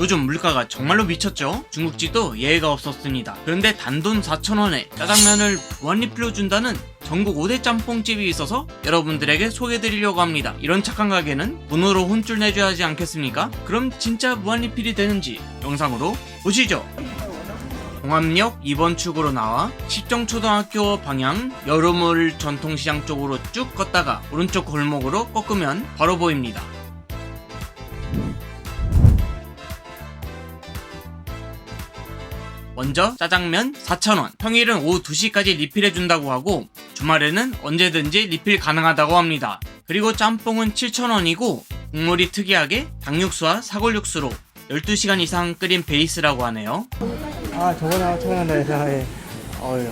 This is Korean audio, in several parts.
요즘 물가가 정말로 미쳤죠? 중국집도 예외가 없었습니다. 그런데 단돈 4,000원에 짜장면을 무한리필로 준다는 전국 5대 짬뽕집이 있어서 여러분들에게 소개해드리려고 합니다. 이런 착한 가게는 돈으로 혼쭐 내줘야 하지 않겠습니까? 그럼 진짜 무한리필이 되는지 영상으로 보시죠. 공암역 2번 출구로 나와 십정초등학교 방향 여름을 전통시장 쪽으로 쭉 걷다가 오른쪽 골목으로 꺾으면 바로 보입니다. 먼저 짜장면 4,000원 평일은 오후 2시까지 리필해준다고 하고 주말에는 언제든지 리필 가능하다고 합니다. 그리고 짬뽕은 7,000원이고 국물이 특이하게 닭육수와 사골육수로 12시간 이상 끓인 베이스라고 하네요. 아 저거나 저거나 예. 어휴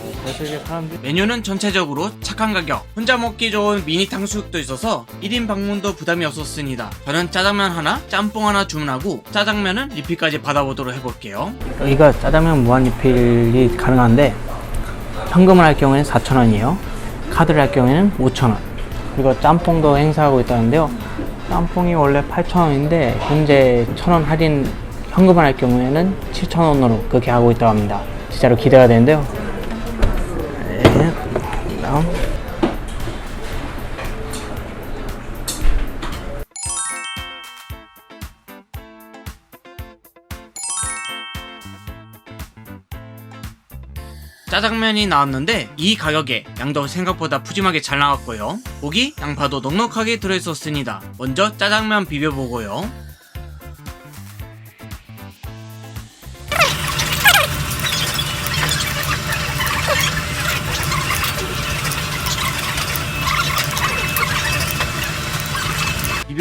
메뉴는 전체적으로 착한 가격, 혼자 먹기 좋은 미니 탕수육도 있어서 1인 방문도 부담이 없었습니다. 저는 짜장면 하나, 짬뽕 하나 주문하고 짜장면은 리필까지 받아보도록 해볼게요. 여기가 짜장면 무한 리필이 가능한데 현금을 할 경우에는 4,000원이에요. 카드를 할 경우에는 5,000원. 그리고 짬뽕도 행사하고 있다는데요. 짬뽕이 원래 8,000원인데 현재 1,000원 할인 현금을 할 경우에는 7,000원으로 그렇게 하고 있다고 합니다. 진짜로 기대가 되는데요 네. 다음 짜장면이 나왔는데 이 가격에 양도 생각보다 푸짐하게 잘 나왔고요. 고기, 양파도 넉넉하게 들어있었습니다. 먼저 짜장면 비벼보고요.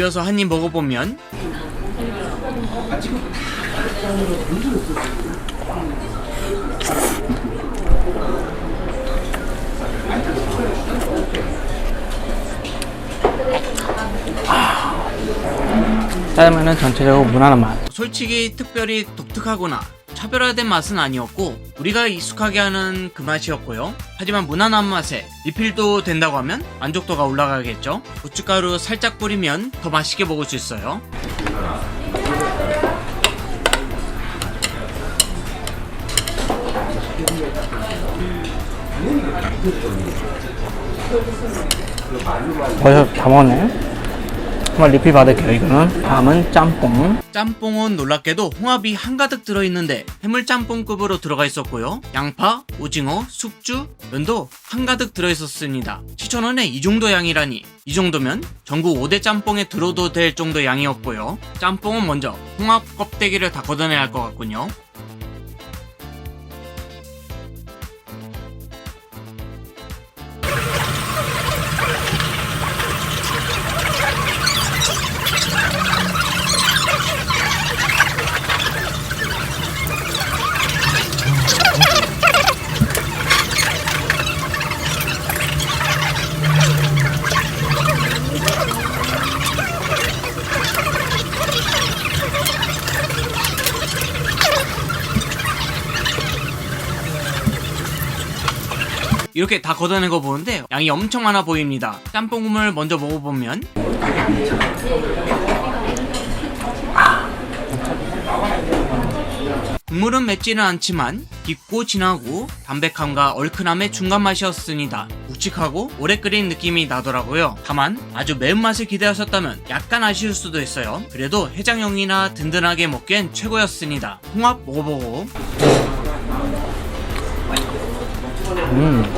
비벼서 한 입 먹어보면. 짜장면은 전체적으로 무난한 맛. 솔직히 특별히 독특하거나 차별화된 맛은 아니었고 우리가 익숙하게 하는 그 맛이었고요. 하지만 무난한 맛에 리필도 된다고 하면 만족도가 올라가겠죠. 고춧가루 살짝 뿌리면 더 맛있게 먹을 수 있어요. 벌써 다 먹었네 한번 리필 받을게요 이거는 다음은 짬뽕 짬뽕은 놀랍게도 홍합이 한가득 들어있는데 해물짬뽕급으로 들어가 있었고요. 양파, 오징어, 숙주, 면도 한가득 들어있었습니다. 7,000원에 이 정도 양이라니 이 정도면 전국 5대 짬뽕에 들어도 될 정도 양이었고요. 짬뽕은 먼저 홍합 껍데기를 다 걷어내야 할 것 같군요. 이렇게 다 걷어낸 거 보는데 양이 엄청 많아 보입니다. 짬뽕 국물 먼저 먹어보면 국물은 맵지는 않지만 깊고 진하고 담백함과 얼큰함의 중간 맛이었습니다. 묵직하고 오래 끓인 느낌이 나더라고요. 다만 아주 매운맛을 기대하셨다면 약간 아쉬울 수도 있어요. 그래도 해장용이나 든든하게 먹기엔 최고였습니다. 홍합 먹어보고 음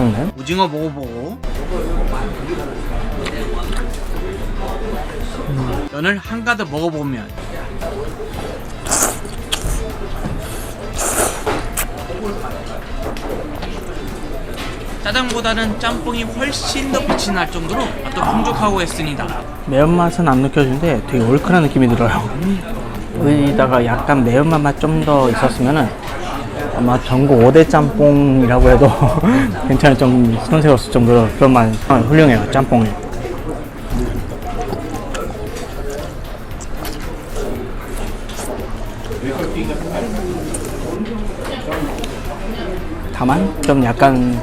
괜찮네 오징어 먹어보고. 면을 한가득 먹어보면. 짜장보다는 짬뽕이 훨씬 더 빛이 날 정도로 맛도 풍족하고 했습니다. 매운맛은 안 느껴지는데 되게 얼큰한 느낌이 들어요. 여기다가 약간 매운맛만 좀 더 있었으면은 아마 전국 5대 짬뽕이라고 해도 괜찮을 좀 손색없을 정도로 그런 맛 아, 훌륭해요 짬뽕이 다만 좀 약간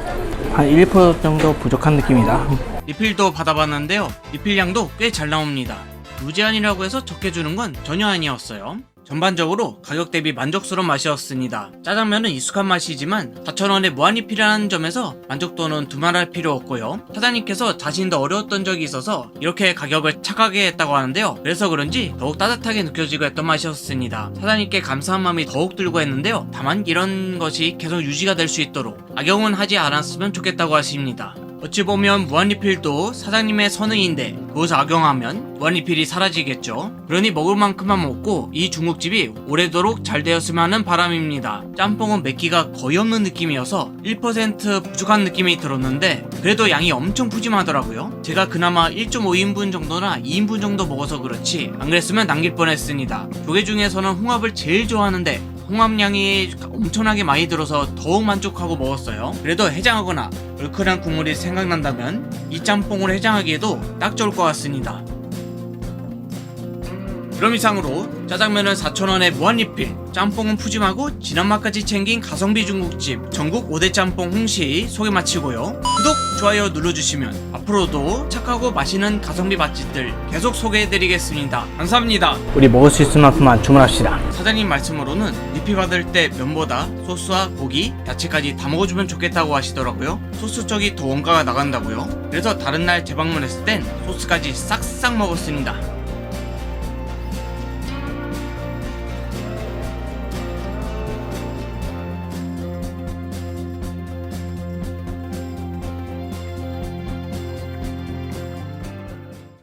한 1% 정도 부족한 느낌이다 리필도 받아봤는데요. 리필량도 꽤 잘 나옵니다. 무제한이라고 해서 적게 주는 건 전혀 아니었어요. 전반적으로 가격 대비 만족스러운 맛이었습니다. 짜장면은 익숙한 맛이지만 4,000원에 무한리필이라는 점에서 만족도는 두말할 필요 없고요. 사장님께서 자신도 어려웠던 적이 있어서 이렇게 가격을 착하게 했다고 하는데요. 그래서 그런지 더욱 따뜻하게 느껴지고 했던 맛이었습니다. 사장님께 감사한 마음이 더욱 들고 했는데요. 다만 이런 것이 계속 유지가 될 수 있도록 악용은 하지 않았으면 좋겠다고 하십니다. 어찌 보면 무한리필도 사장님의 선의인데 악용하면 무한리필이 사라지겠죠. 그러니 먹을 만큼만 먹고 이 중국집이 오래도록 잘 되었으면 하는 바람입니다. 짬뽕은 맵기가 거의 없는 느낌이어서 1% 부족한 느낌이 들었는데 그래도 양이 엄청 푸짐하더라고요. 제가 그나마 1.5인분 정도나 2인분 정도 먹어서 그렇지 안 그랬으면 남길 뻔했습니다. 조개 중에서는 홍합을 제일 좋아하는데 홍합량이 엄청나게 많이 들어서 더욱 만족하고 먹었어요. 그래도 해장하거나 얼큰한 국물이 생각난다면 이 짬뽕을 해장하기에도 딱 좋을 것 같습니다. 그럼 이상으로 짜장면은 4,000원에 무한리필, 짬뽕은 푸짐하고 진한 맛까지 챙긴 가성비 중국집 전국 5대 짬뽕 홍시 소개 마치고요. 구독, 좋아요 눌러주시면 앞으로도 착하고 맛있는 가성비 맛집들 계속 소개해드리겠습니다. 감사합니다. 우리 먹을 수 있을 만큼만 주문합시다. 사장님 말씀으로는 리필 받을 때 면보다 소스와 고기, 야채까지 다 먹어주면 좋겠다고 하시더라고요. 소스 쪽이 더 원가가 나간다고요. 그래서 다른 날 재방문했을 땐 소스까지 싹싹 먹었습니다.